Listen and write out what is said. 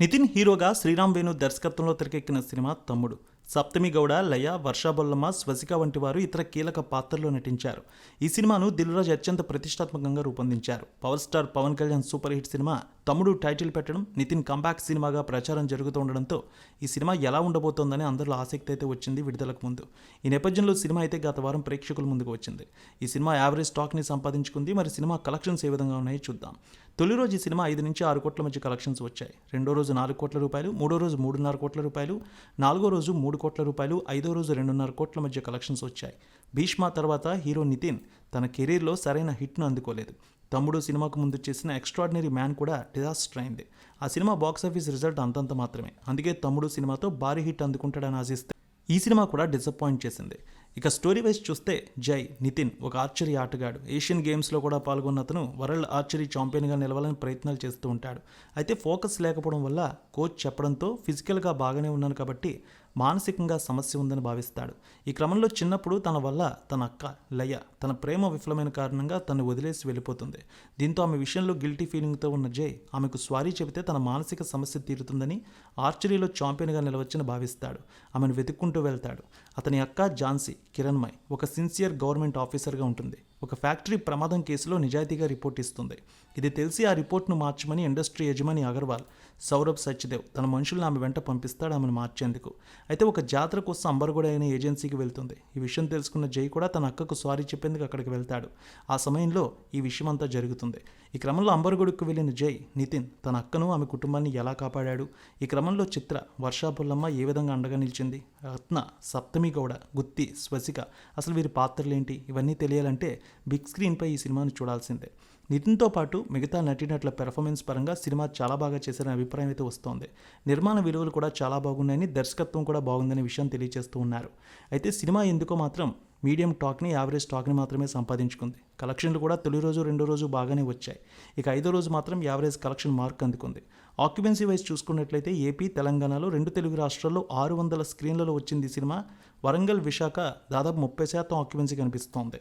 నితిన్ హీరోగా శ్రీరామ్ వేణు దర్శకత్వంలో తెరకెక్కిన సినిమా తమ్ముడు. సప్తమి గౌడ లయ వర్షా బొల్లమ్మ స్వసిక వంటి వారు ఇతర కీలక పాత్రల్లో నటించారు. ఈ సినిమాను దిల్రాజ్ అత్యంత ప్రతిష్టాత్మకంగా రూపొందించారు. Power star Pawan Kalyan super hit cinema Thammudu title పెట్టడం నితిన్ కంబ్యాక్ సినిమాగా ప్రచారం జరుగుతూ ఉండడంతో ఈ సినిమా ఎలా ఉండబోతోందని అందరిలో ఆసక్తి అయితే వచ్చింది విడుదలకు ముందు. ఈ నేపథ్యంలో సినిమా అయితే గత వారం ప్రేక్షకుల ముందుకు వచ్చింది. ఈ సినిమా యావరేజ్ స్టాక్ని సంపాదించుకుంది మరి సినిమా కలెక్షన్స్ ఏ విధంగా ఉన్నాయో చూద్దాం. తొలి రోజు ఈ సినిమా ఐదు నుంచి ఆరు కోట్ల మధ్య కలెక్షన్స్ వచ్చాయి. రెండో రోజు నాలుగు కోట్ల రూపాయలు మూడో రోజు మూడున్నర కోట్ల రూపాయలు నాలుగో రోజు మూడు కోట్ల రూపాయలు ఐదో రోజు రెండున్నర కోట్ల మధ్య కలెక్షన్స్ వచ్చాయి. భీష్మ తర్వాత హీరో నితిన్ తన కెరీర్లో సరైన హిట్ను అందుకోలేదు. తమ్ముడు సినిమాకు ముందు చేసిన ఎక్స్ట్రాడినరీ మ్యాన్ కూడా డిజాస్టర్ అయింది. ఆ సినిమా బాక్సాఫీస్ రిజల్ట్ అంతంత మాత్రమే. అందుకే తమ్ముడు సినిమాతో భారీ హిట్ అందుకుంటాడని ఆశిస్తే ఈ సినిమా కూడా డిసప్పాయింట్ చేసింది. ఇక స్టోరీ వైజ్ చూస్తే జై నితిన్ ఒక ఆర్చరీ ఆటగాడు. ఏషియన్ గేమ్స్లో కూడా పాల్గొన్న అతను వరల్డ్ ఆర్చరీ ఛాంపియన్గా నిలవాలని ప్రయత్నాలు చేస్తూ ఉంటాడు. అయితే ఫోకస్ లేకపోవడం వల్ల కోచ్ చెప్పడంతో ఫిజికల్గా బాగానే ఉన్నాను కాబట్టి మానసికంగా సమస్య ఉందని భావిస్తాడు. ఈ క్రమంలో చిన్నప్పుడు తన వల్ల తన అక్క లయ తన ప్రేమ విఫలమైన కారణంగా తను వదిలేసి వెళ్ళిపోతుంది. దీంతో ఆమె విషయంలో గిల్టీ ఫీలింగ్తో ఉన్న జై ఆమెకు స్వారీ చెబితే తన మానసిక సమస్య తీరుతుందని ఆర్చరీలో ఛాంపియన్గా నిలవచ్చని భావిస్తాడు. ఆమెను వెతుక్కుంటూ వెళ్తాడు. అతని అక్క ఝాన్సీ కిరణ్మయ్ ఒక సిన్సియర్ గవర్నమెంట్ ఆఫీసర్గా ఉంటుంది. ఒక ఫ్యాక్టరీ ప్రమాదం కేసులో నిజాయితీగా రిపోర్ట్ ఇస్తుంది. ఇది తెలిసి ఆ రిపోర్ట్ను మార్చమని ఇండస్ట్రీ యజమాని అగర్వాల్ సౌరభ్ సచ్దేవ్ తన మనుషులను ఆమె వెంట పంపిస్తాడు ఆమెను మార్చేందుకు. అయితే ఒక జాతర కోసం అంబర్గూడ అయిన ఏజెన్సీకి వెళ్తుంది. ఈ విషయం తెలుసుకున్న జై కూడా తన అక్కకు సారీ చెప్పేందుకు అక్కడికి వెళ్తాడు. ఆ సమయంలో ఈ విషయం అంతా జరుగుతుంది. ఈ క్రమంలో అంబర్గూడకు వెళ్ళిన జై నితిన్ తన అక్కను ఆమె కుటుంబాన్ని ఎలా కాపాడాడు? ఈ క్రమంలో చిత్ర వర్షాపుల్లమ్మ ఏ విధంగా అండగా నిలిచింది? రత్న సప్తమి గౌడ గుత్తి స్వసిక అసలు వీరి పాత్రలేంటి? ఇవన్నీ తెలియాలంటే బిగ్ స్క్రీన్పై ఈ సినిమాను చూడాల్సిందే. నితిన్తో పాటు మిగతా నటీనటుల పెర్ఫార్మెన్స్ పరంగా సినిమా చాలా బాగా చేశారనే అభిప్రాయం అయితే వస్తోంది. నిర్మాణ విలువలు కూడా చాలా బాగున్నాయని దర్శకత్వం కూడా బాగుందనే విషయం తెలియజేస్తూ ఉన్నారు. అయితే సినిమా ఎందుకో మాత్రం మీడియం టాక్ని యావరేజ్ టాక్ని మాత్రమే సంపాదించుకుంది. కలెక్షన్లు కూడా తొలి రోజు రెండో రోజు బాగానే వచ్చాయి. ఇక ఐదో రోజు మాత్రం యావరేజ్ కలెక్షన్ మార్క్ అందుకుంది. ఆక్యుపెన్సీ వైజ్ చూసుకున్నట్లయితే ఏపీ తెలంగాణలో రెండు తెలుగు రాష్ట్రాల్లో ఆరు వందల స్క్రీన్లలో వచ్చింది ఈ సినిమా. వరంగల్ విశాఖ దాదాపు ముప్పై శాతం ఆక్యుపెన్సీ కనిపిస్తోంది.